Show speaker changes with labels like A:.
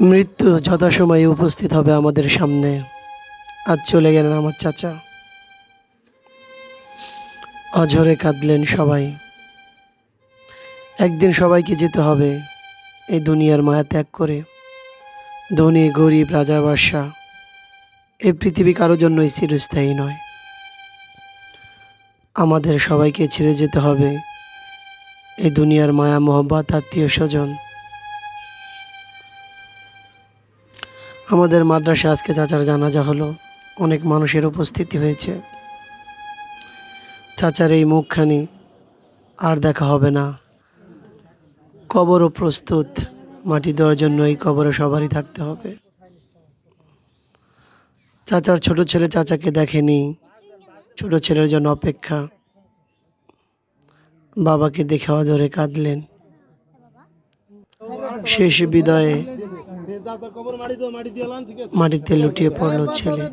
A: মৃত্যু যথাসময়ে উপস্থিত হবে আমাদের সামনে। আজ চলে গেলেন আমার চাচা। অঝরে কাঁদলেন সবাই। একদিন সবাইকে যেতে হবে এই দুনিয়ার মায়া ত্যাগ করে। ধনী, গরিব, রাজা, বাদশাহ, এই পৃথিবী কারোর জন্যই চিরস্থায়ী নয়। আমাদের সবাইকে ছেড়ে যেতে হবে এই দুনিয়ার মায়া, মোহব্বত, আত্মীয় স্বজন। আমাদের মাদ্রাসা আজকে চাচার জানাজা হলো। অনেক মানুষের উপস্থিতি হয়েছে। চাচার এই মুখখানি আর দেখা হবে না। কবরও প্রস্তুত। মাটি দেওয়ার জন্য এই কবরে সবারই থাকতে হবে। চাচার ছোট ছেলে চাচাকে দেখেনি। ছোট ছেলের জন্য অপেক্ষা। বাবাকে দেখে অধরে কাঁদলেন। শেষ বিদায়ে মাটিতে লুটিয়ে পড়ল ছেলে।